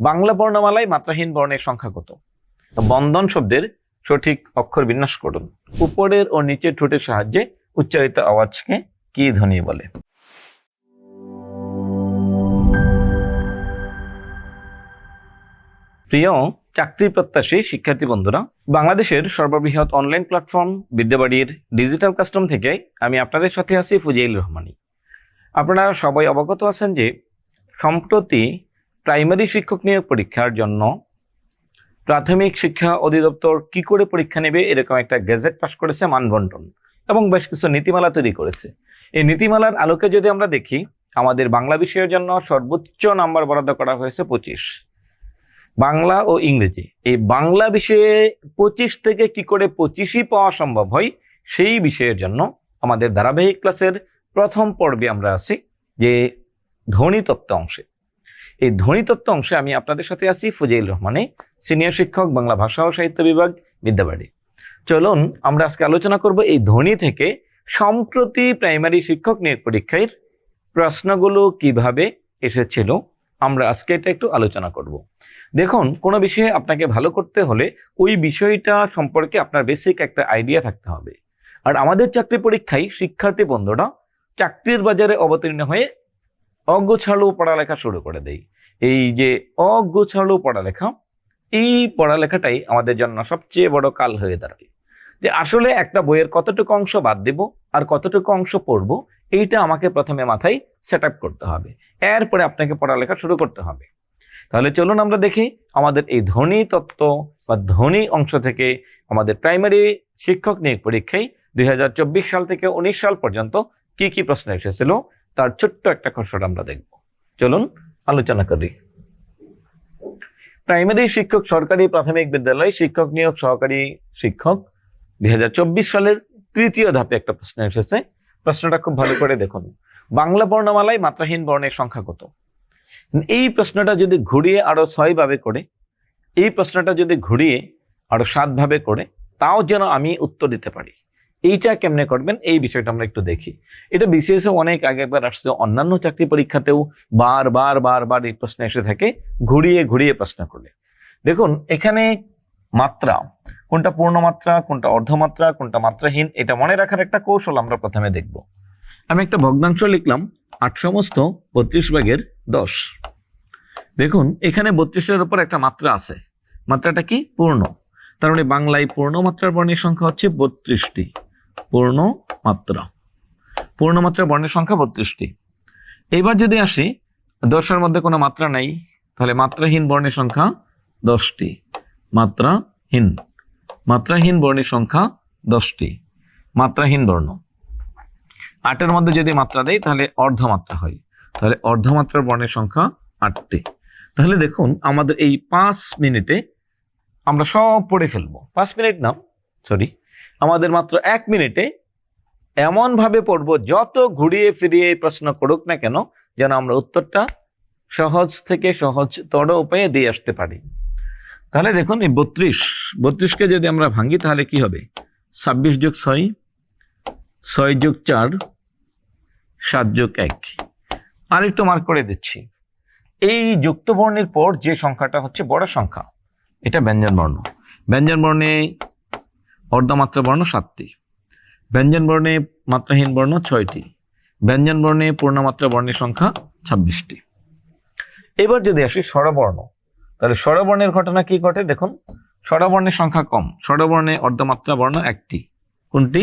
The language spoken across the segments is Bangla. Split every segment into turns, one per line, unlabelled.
বাংলা বর্ণমালায় মাত্রাহীন বর্ণের সংখ্যা কত? বন্ধন শব্দের সঠিক অক্ষর বিন্যাস করুন। উপরের ও নিচের ঠোঁটের সাহায্যে উচ্চারিত আওয়াজকে কি ধ্বনি বলে? প্রিয় চাকরি প্রত্যাশী শিক্ষার্থী বন্ধুরা, বাংলাদেশের সর্ববৃহৎ অনলাইন প্ল্যাটফর্ম বিদ্যাবাড়ির ডিজিটাল কাস্টম থেকে আমি আপনাদের সাথে আছি ফুজাইল রহমানি। আপনারা সবাই অবগত আছেন যে সম্প্রতি প্রাইমারি শিক্ষক নিয়োগ পরীক্ষার জন্য প্রাথমিক শিক্ষা অধিদপ্তর কি করে পরীক্ষা নেবে এরকম একটা গেজেট পাশ করেছে মানবন্টন এবং বেশ কিছু নীতিমালা তৈরি করেছে। এই নীতিমালার আলোকে যদি আমরা দেখি, আমাদের বাংলা বিষয়ের জন্য সর্বোচ্চ নাম্বার বরাদ্দ করা হয়েছে পঁচিশ। বাংলা ও ইংরেজি। এই বাংলা বিষয়ে পঁচিশ থেকে কি করে পঁচিশই পাওয়া সম্ভব হয়, সেই বিষয়ের জন্য আমাদের ধারাবাহিক ক্লাসের প্রথম পর্বে আমরা আছি, যে ধ্বনিতত্ত্ব অংশে। এই ধ্বনিতত্ত্ব অংশে আমি আপনাদের সাথে আছি, ফুজাইল রহমানে, সিনিয়র শিক্ষক, বাংলা ভাষা ও সাহিত্য বিভাগ, বিদ্যাবাড়ি। চলুন, আমরা আজকে আলোচনা করব এই ধ্বনি থেকে সম্প্রতি প্রাইমারি শিক্ষক নিয়োগ পরীক্ষার প্রশ্নগুলো কীভাবে এসেছিল, আমরা আজকে এটা একটু আলোচনা করব। দেখুন, কোনো বিষয়ে আপনাকে ভালো করতে হলে ওই বিষয়টা সম্পর্কে আপনার বেসিক একটা আইডিয়া থাকতে হবে। আর আমাদের চাকরি পরীক্ষায় শিক্ষার্থী বন্ধুরা চাকরির বাজারে অবতীর্ণ হয়ে অগোছালো পড়ালেখা শুরু করে দেয় এই যে অগোছালো পড়ালেখা, এই পড়ালেখাটাই আমাদের জন্য সবচেয়ে বড় কাল হয়ে দাঁড়ায় যে আসলে একটা বইয়ের কতটুকু অংশ বাদ দেব আর কতটুকু অংশ পড়ব, এইটা আমাকে প্রথমে মাথায় সেট করতে হবে। এরপরে আপনাকে পড়ালেখা শুরু করতে হবে। তাহলে চলুন আমরা দেখি আমাদের এই ধ্বনি তত্ত্ব বা ধ্বনি অংশ থেকে আমাদের প্রাইমারি শিক্ষক নিয়োগ পরীক্ষায় দুই হাজার চব্বিশ সাল থেকে উনিশ সাল পর্যন্ত কি কি প্রশ্ন এসেছিল তার ছোট্ট একটা খসড়া আমরা দেখব। চলুন আলোচনা করি। প্রাইমারি শিক্ষক সরকারি প্রাথমিক বিদ্যালয় শিক্ষক নিয়োগ সহকারী শিক্ষক দুই সালের তৃতীয় ধাপে একটা প্রশ্ন এসেছে। প্রশ্নটা খুব ভালো করে দেখুন। বাংলা বর্ণমালায় মাত্রাহীন বর্ণের সংখ্যা কত? এই প্রশ্নটা যদি ঘুরিয়ে আরও ছয় ভাবে করে, এই প্রশ্নটা যদি ঘুরিয়ে আরও সাত ভাবে করে, তাও যেন আমি উত্তর দিতে পারি। এইটা কেমনে করবেন? এই বিষয়টা আমরা একটু দেখি। এটা বিসিএস অনেক আগে একবার আসছে, অন্যান্য চাকরি পরীক্ষাতেও বার বার বার বার এই প্রশ্ন এসে থাকে, ঘুরিয়ে ঘুরিয়ে প্রশ্ন করলে। দেখুন, এখানে মাত্রা, কোনটা পূর্ণমাত্রা, কোনটা অর্ধমাত্রা, কোনটা মাত্রাহীন, এটা মনে রাখার একটা কৌশল আমরা প্রথমে দেখব। আমি একটা ভগ্নাংশ লিখলাম, আট সমস্ত, বত্রিশ ভাগের দশ। দেখুন, এখানে বত্রিশের উপর একটা মাত্রা আছে। মাত্রাটা কি? পূর্ণ। তার মানে বাংলায় পূর্ণ মাত্রার বর্ণের সংখ্যা হচ্ছে বত্রিশটি। পূর্ণ মাত্রা পূর্ণমাত্রার বর্ণের সংখ্যা বত্রিশটি। এবার যদি আসি, দশের মধ্যে কোনো মাত্রা নাই, তাহলে মাত্রাহীন বর্ণের সংখ্যা দশটি। মাত্রাহীন। মাত্রাহীন বর্ণের সংখ্যা দশটি। মাত্রাহীন বর্ণ। আটের মধ্যে যদি মাত্রা দেয় তাহলে অর্ধমাত্রা হয়। তাহলে অর্ধমাত্রার বর্ণের সংখ্যা আটটি। তাহলে দেখুন, আমাদের এই পাঁচ মিনিটে আমরা সব পড়ে ফেলব। পাঁচ মিনিট না সরি আমাদের মাত্র এক মিনিটে এমন ভাবে পড়ব যত ঘুরিয়ে ফিরিয়ে প্রশ্ন করুক না কেন, যেন আমরা উত্তরটা সহজ থেকে সহজতর উপায়ে দিয়ে আসতে পারি। তাহলে দেখুন, এই বত্রিশ, বত্রিশকে যদি আমরা ভাঙি, তাহলে কি হবে? ছাব্বিশ যোগ ছয় ছয় যোগ চার, সাত যোগ এক। আর একটু মার্ক করে দিচ্ছি। এই যুক্ত বর্ণের পর যে সংখ্যাটা হচ্ছে বড় সংখ্যা, এটা ব্যঞ্জন বর্ণ ব্যঞ্জন বর্ণে অর্ধমাত্রা বর্ণ সাতটি। ব্যঞ্জন বর্ণে মাত্রাহীন বর্ণ ছয়টি। ব্যঞ্জন বর্ণে পূর্ণমাত্রা বর্ণের সংখ্যা ছাব্বিশটি। এবার যদি আসি স্বরবর্ণ, তাহলে স্বরবর্ণের ঘটনা কি ঘটে দেখুন? স্বরবর্ণের সংখ্যা কম, স্বরবর্ণে অর্ধমাত্রা বর্ণ একটি। কোনটি?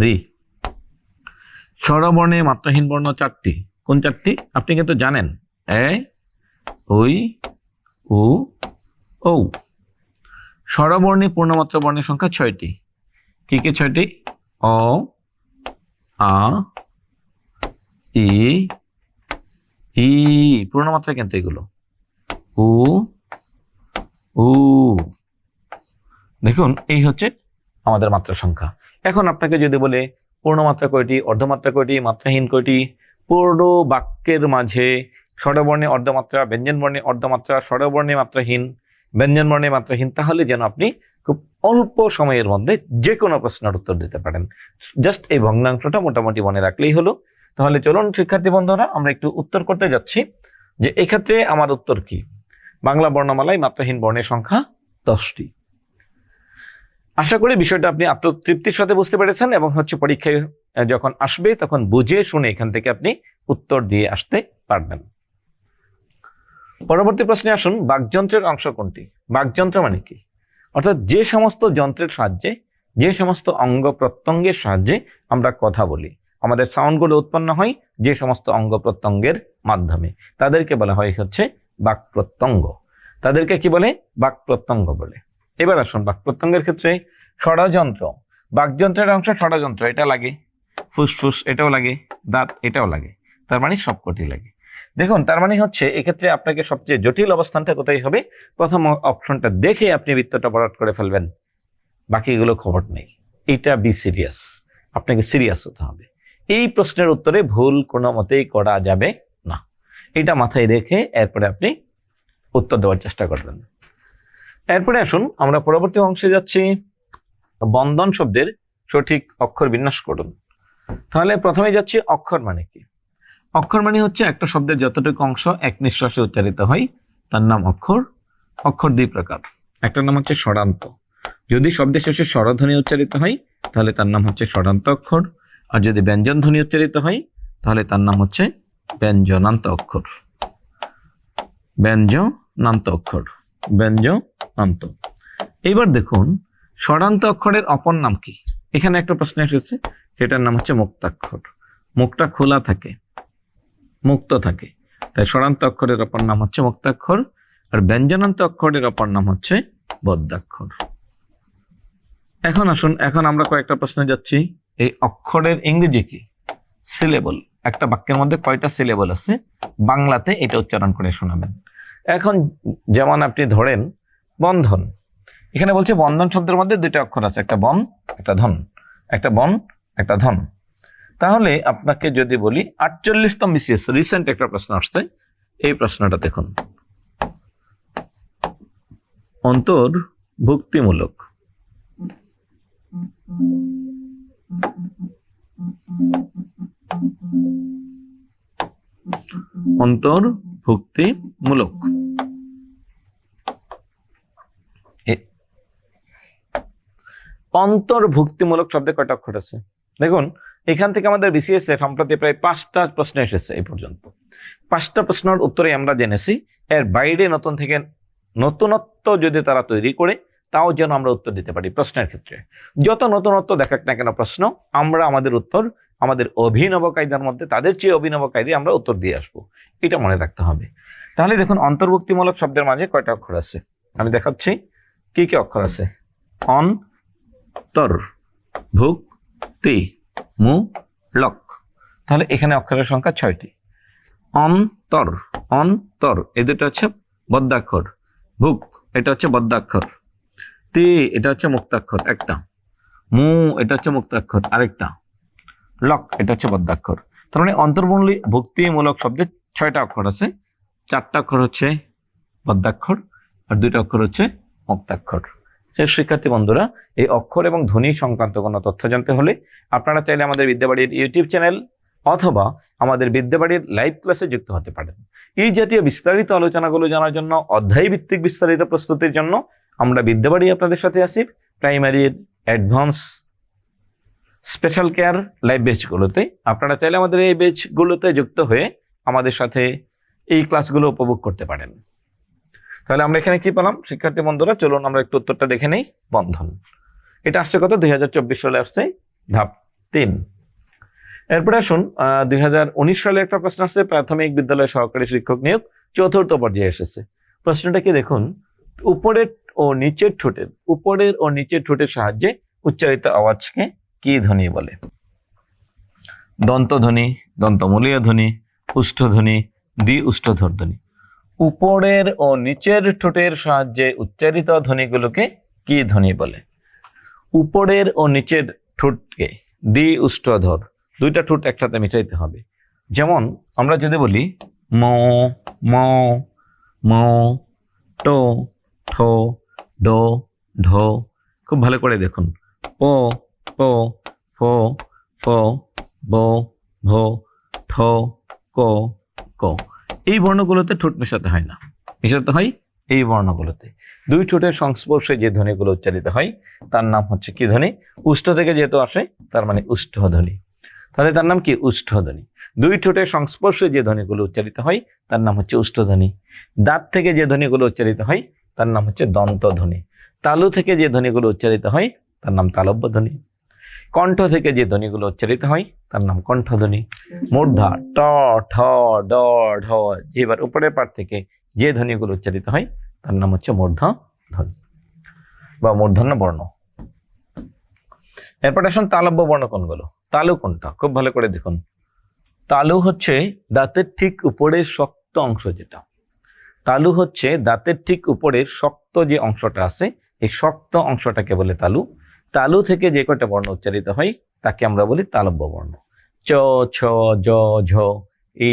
রি। স্বরবর্ণে মাত্রাহীন বর্ণ চারটি। কোন চারটি? আপনি কিন্তু জানেন। এ ওই উ ও স্বরবর্ণে পূর্ণমাত্রা বর্ণের সংখ্যা ছয়টি। কি কি ছয়টি? অ, আ, ই ই। পূর্ণমাত্রা কিন্তু এগুলো? উ উ। দেখুন, এই হচ্ছে আমাদের মাত্রা সংখ্যা। এখন আপনাকে যদি বলে, পূর্ণমাত্রা কয়টি অর্ধমাত্রা কয়টি, মাত্রাহীন কয়টি? পূর্ণ বাক্যের মাঝে স্বরবর্ণে অর্ধমাত্রা ব্যঞ্জনবর্ণে অর্ধমাত্রা স্বরবর্ণে মাত্রাহীন ব্যঞ্জনবর্ণে মাত্রাহীন, তাহলে যেন আপনি খুব অল্প সময়ের মধ্যে যে কোনো প্রশ্নের উত্তর দিতে পারেন। জাস্ট এই ভগ্নাংশটা মোটামুটি মনে রাখলেই হলো। তাহলে চলুন, শিক্ষার্থী বন্ধুরা, আমরা একটু উত্তর করতে যাচ্ছি যে এক্ষেত্রে আমার উত্তর কি? বাংলা বর্ণমালায় মাত্রাহীন বর্ণের সংখ্যা দশটি। আশা করি বিষয়টা আপনি আত্মতৃপ্তির সাথে বুঝতে পেরেছেন এবং হচ্ছে পরীক্ষায় যখন আসবে, তখন বুঝে শুনে এখান থেকে আপনি উত্তর দিয়ে আসতে পারবেন। পরবর্তী প্রশ্নে আসুন, বাকযন্ত্রের অংশ কোনটি? বাকযন্ত্র মানে কি? অর্থাৎ যে সমস্ত যন্ত্রের সাহায্যে, যে সমস্ত অঙ্গ প্রত্যঙ্গের সাহায্যে আমরা কথা বলি। আমাদের সাউন্ডগুলো উৎপন্ন হয় যে সমস্ত অঙ্গ প্রত্যঙ্গের মাধ্যমে। তাদেরকে বলা হয় হচ্ছে বাক প্রত্যঙ্গ তাদেরকে কি বলে? বাক প্রত্যঙ্গ বলে। এবার আসুন বাক প্রত্যঙ্গের ক্ষেত্রে ষড়যন্ত্র। বাকযন্ত্রের অংশ ষড়যন্ত্র, এটা লাগে। ফুসফুস, এটাও লাগে। দাঁত, এটাও লাগে। তার মানে সবকটি লাগে। দেখুন, তার মানে হচ্ছে এক্ষেত্রে আপনাকে সবচেয়ে জটিল অবস্থানটা কোথায় হবে? প্রথম অপশনটা দেখে আপনি বৃত্তটা বরাট করে ফেলবেন। বাকিগুলো খবর নেই। এটা বি সিরিয়াস। আপনাকে সিরিয়াস হতে হবে। এই প্রশ্নের উত্তরে ভুল কোনো মতেই করা যাবে না। এটা মাথায় রেখে এরপরে আপনি উত্তর দেওয়ার চেষ্টা করবেন। এরপরে আসুন, আমরা পরবর্তী অংশে যাচ্ছি। বন্ধন শব্দের সঠিক অক্ষর বিন্যাস করুন। তাহলে প্রথমে যাচ্ছি অক্ষর মানে কি? অক্ষর মানে হচ্ছে একটা শব্দের যতটুকু অংশ এক নিঃশ্বাসে উচ্চারিত হয়, তার নাম অক্ষর অক্ষর দুই প্রকার। একটা নাম হচ্ছে স্বরান্ত। যদি শব্দের শেষে স্বরধ্বনি উচ্চারিত হয়, তাহলে তার নাম হচ্ছে স্বরান্ত অক্ষর, আর যদি ব্যঞ্জন ধ্বনি উচ্চারিত হয়, তাহলে তার নাম হচ্ছে ব্যঞ্জনান্ত অক্ষর। ব্যঞ্জনান্ত অক্ষর, ব্যঞ্জনান্ত। এইবার দেখুন, স্বরান্ত অক্ষরের অপর নাম কি? এখানে একটা প্রশ্ন এসেছে, সেটার নাম হচ্ছে মুক্তাক্ষর। মুখটা খোলা থাকে। মুক্ত থাকে। তাই স্বরান্ত অক্ষরের অপর নাম হচ্ছে মুক্তাক্ষর, আর ব্যঞ্জনান্ত অক্ষরের অপর নাম হচ্ছে বদ্যাক্ষর। এখন আসুন, এখন আমরা কয়েকটা প্রশ্নে যাচ্ছি। এই অক্ষরের ইংরেজি কি? সিলেবল। একটা বাক্যের মধ্যে কয়টা সিলেবল আছে? বাংলাতে এটা উচ্চারণ করে শোনাবেন। এখন যেমন আপনি ধরেন, বন্ধন। এখানে বলছে বন্ধন শব্দের মধ্যে দুইটা অক্ষর আছে, একটা বন, একটা ধন। একটা বন, একটা ধন। তাহলে আপনাকে যদি বলি আটচল্লিশতম বিসিএস রিসেন্ট একটা প্রশ্ন আসছে। এই প্রশ্নটা দেখুন। অন্তর অন্তর্ভুক্তিমূলক অন্তর্ভুক্তিমূলক এ- অন্তর্ভুক্তিমূলক শব্দে কয়টা অক্ষর আছে? দেখুন এখান থেকে আমাদের বিসিএস এ সম্প্রতি প্রায় পাঁচটা প্রশ্ন এসেছে এই পর্যন্ত। পাঁচটা প্রশ্নের উত্তরে আমরা জেনেছি। এর বাইরে নতুন থেকে নতুনত্ব যদি তারা তৈরি করে, তাও যেন আমরা উত্তর দিতে পারি প্রশ্নের ক্ষেত্রে। যত নতুনত্ব দেখাক না কেন প্রশ্ন, আমরা আমাদের উত্তর, আমাদের অভিনব কায়দার মধ্যে, তাদের চেয়ে অভিনব কায়দায় আমরা উত্তর দিয়ে আসব। এটা মনে রাখতে হবে। তাহলে দেখুন, অন্তর্ভুক্তিমূলক শব্দের মাঝে কয়টা অক্ষর আছে? আমি দেখাচ্ছি। কি কি অক্ষর আছে? অন তর ভুক তি মু লক তাহলে এখানে অক্ষরের সংখ্যা ছয়টি। অন্তর অন্তর, এই দুটো হচ্ছে বদ্যাক্ষর। ভুক, এটা হচ্ছে বদ্যাক্ষর। তে, এটা হচ্ছে মুক্তাক্ষর, একটা। মু, এটা হচ্ছে মুক্তাক্ষর, আরেকটা। লক, এটা হচ্ছে বদ্যাক্ষর। তার মানে অন্তর্বর্ণী ভক্তিমূলক শব্দে ছয়টা অক্ষর আছে। চারটা অক্ষর হচ্ছে বদ্যাক্ষর আর দুইটা অক্ষর হচ্ছে মুক্তাক্ষর। শিক্ষার্থী বন্ধুরা, এই অক্ষর এবং ধ্বনি সংক্রান্ত কোনো তথ্য জানতে হলে আপনারা চাইলে আমাদের বিদ্যাবাড়ির ইউটিউব চ্যানেল অথবা আমাদের বিদ্যাবাড়ির লাইভ ক্লাসে যুক্ত হতে পারেন। এই জাতীয় বিস্তারিত আলোচনাগুলো জানার জন্য অধ্যায় ভিত্তিক বিস্তারিত প্রস্তুতির জন্য আমরা বিদ্যাবাড়ি আপনাদের সাথে আসি প্রাইমারির অ্যাডভান্স স্পেশাল কেয়ার লাইভ বেচগুলোতে। আপনারা চাইলে আমাদের এই বেচগুলোতে যুক্ত হয়ে আমাদের সাথে এই ক্লাসগুলো উপভোগ করতে পারেন। তাহলে আমরা এখানে কি পেলাম? শিক্ষার্থী বন্ধুরা, চলুন আমরা একটু উত্তরটা দেখে নেই। বন্ধন। এটা আসছে কত? দুই হাজার চব্বিশ সালে আসছে। ধাপ তিন। এরপরে আসুন দুই সালে একটা প্রশ্ন আসছে, প্রাথমিক বিদ্যালয় সহকারী শিক্ষক নিয়োগ চতুর্থ পর্যায়ে এসেছে। প্রশ্নটা কি দেখুন? উপরের ও নিচের ঠোঁটের উপরের ও নিচের ঠোঁটের সাহায্যে উচ্চারিত আওয়াজকে কি ধ্বনি বলে? দন্তধ্বনি, দন্তমূলীয় ধ্বনি, উষ্ঠধ্বনি, দ্বি উষ্ঠধর ধ্বনি। উপরের ও নিচের ঠোঁটের সাহায্যে উচ্চারিত ধ্বনিগুলোকে কি ধ্বনি বলে? উপরের ও নিচের ঠোঁটকে দ্বি উষ্ঠধর। দুইটা ঠোঁট একসাথে মিটাইতে হবে। যেমন আমরা যদি বলি ম ম ম, টো, ঠো, ডো, ঢো, খুব ভালো করে দেখুন। প প, ফ ফ, ব, ভ, ঠ, ক ক। এই বর্ণগুলোতে ঠোঁট মেশাতে হয় না। মেশাতে হয় এই বর্ণগুলোতে। দুই ঠোঁটের সংস্পর্শে যে ধ্বনিগুলো উচ্চারিত হয়, তার নাম হচ্ছে কি ধ্বনি? উষ্ঠ থেকে যেহেতু আসে, তার মানে উষ্ঠ ধ্বনি। তাহলে তার নাম কি? উষ্ঠ ধ্বনি। দুই ঠোঁটের সংস্পর্শে যে ধ্বনিগুলো উচ্চারিত হয়, তার নাম হচ্ছে উষ্ঠ ধ্বনি। দাঁত থেকে যে ধ্বনিগুলো উচ্চারিত হয়, তার নাম হচ্ছে দন্ত ধ্বনি তালু থেকে যে ধ্বনিগুলো উচ্চারিত হয়, তার নাম তালব্য ধ্বনি। কণ্ঠ থেকে যে ধ্বনিগুলো উচ্চারিত হয়, তার নাম কণ্ঠধ্বনি। মূর্ধা ট ঠ, ড, ঢ, যেবার উপরের পাট থেকে যে ধ্বনিগুলো উচ্চারিত হয়, তার নাম হচ্ছে মূর্ধ ধ্বনি বা মূর্ধন্য বর্ণ। এরপর আসুন তালব্য বর্ণ কোনগুলো? তালু কোনটা? খুব ভালো করে দেখুন। তালু হচ্ছে দাঁতের ঠিক উপরের শক্ত অংশ যেটা। তালু হচ্ছে দাঁতের ঠিক উপরের শক্ত যে অংশটা আছে, এই শক্ত অংশটাকে বলে তালু। তালু থেকে যে কয়টা বর্ণ উচ্চারিত হয়, তাকে আমরা বলি তালব্য বর্ণ। চ, ছ, জ, ঝ, ই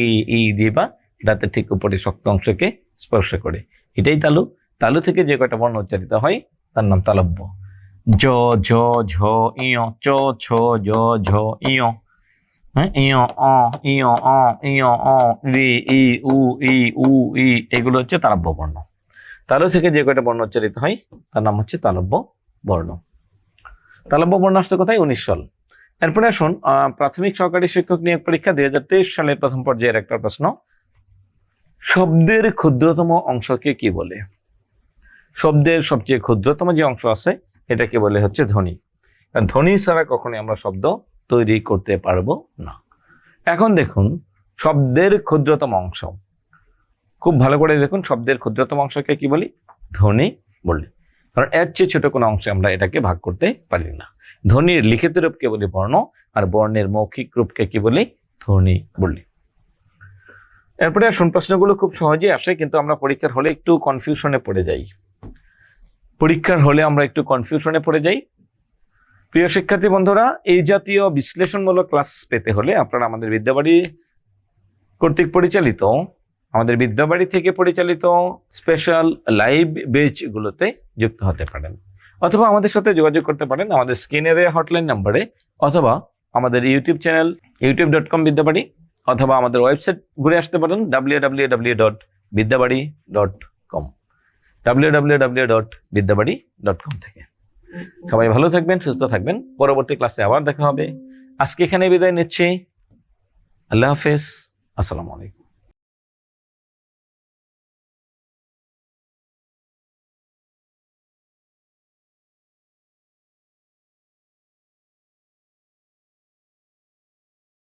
ই ই বা দাঁতের ঠিক উপরে শক্ত অংশকে স্পর্শ করে। এটাই তালু। তালু থেকে যে কয়টা বর্ণ উচ্চারিত হয়, তার নাম তালব্য। জ, ঝ ঝ ইয় চ, ছ, জ, ঝ ইয় হ্যাঁ এগুলো হচ্ছে তালব্য বর্ণ। তালু থেকে যে কয়টা বর্ণ উচ্চারিত হয়, তার নাম হচ্ছে তালব্য বর্ণ। তালব্য বর্ণ আসছে কোথায় উনিশ সাল। এরপরে আসুন প্রাথমিক সহকারী শিক্ষক নিয়োগ পরীক্ষা দুই হাজার তেইশ সালের প্রথম পর্যায়ের একটা প্রশ্ন। শব্দের ক্ষুদ্রতম অংশকে কি বলে? শব্দের সবচেয়ে ক্ষুদ্রতম যে অংশ আছে, এটাকে বলে হচ্ছে ধ্বনি। ধ্বনি ছাড়া কখনোই আমরা শব্দ তৈরি করতে পারব না। এখন দেখুন, শব্দের ক্ষুদ্রতম অংশ। খুব ভালো করে দেখুন, শব্দের ক্ষুদ্রতম অংশকে কি বলি? ধ্বনি বলি। কারণ এর চেয়ে ছোট কোনো অংশে আমরা এটাকে ভাগ করতে পারি না। ধ্বনির লিখিত রূপকে বলি বর্ণ, আর বর্ণের মৌখিক রূপকে কি বলি ধ্বনি বলি। এরপরে আসুন, প্রশ্নগুলো খুব সহজেই আসে, কিন্তু আমরা পরীক্ষার হলে একটু কনফিউশনে পড়ে যাই। পরীক্ষার হলে আমরা একটু কনফিউশনে পড়ে যাই। প্রিয় শিক্ষার্থী বন্ধুরা, এই জাতীয় বিশ্লেষণমূলক ক্লাস পেতে হলে আপনারা আমাদের বিদ্যাবাড়ি কর্তৃক পরিচালিত আমাদের বিদ্যাবাড়ি থেকে পরিচালিত স্পেশাল লাইভ বেচগুলোতে যুক্ত হতে পারেন। অথবা আমাদের সাথে যোগাযোগ করতে পারেন আমাদের স্ক্রিনে দেওয়া হটলাইন নাম্বারে অথবা আমাদের YouTube channel YouTube dot com Vidyabari, অথবা আমাদের ওয়েবসাইট ঘুরে আসতে পারেন W W W dot Vidyabari dot com W W W dot Vidyabari dot com থেকে। সবাই ভালো থাকবেন, সুস্থ থাকবেন। পরবর্তী ক্লাসে আবার দেখা হবে। আজকে এখানে বিদায় নিচ্ছি। আল্লাহ হাফেজ। আসসালামু আলাইকুম।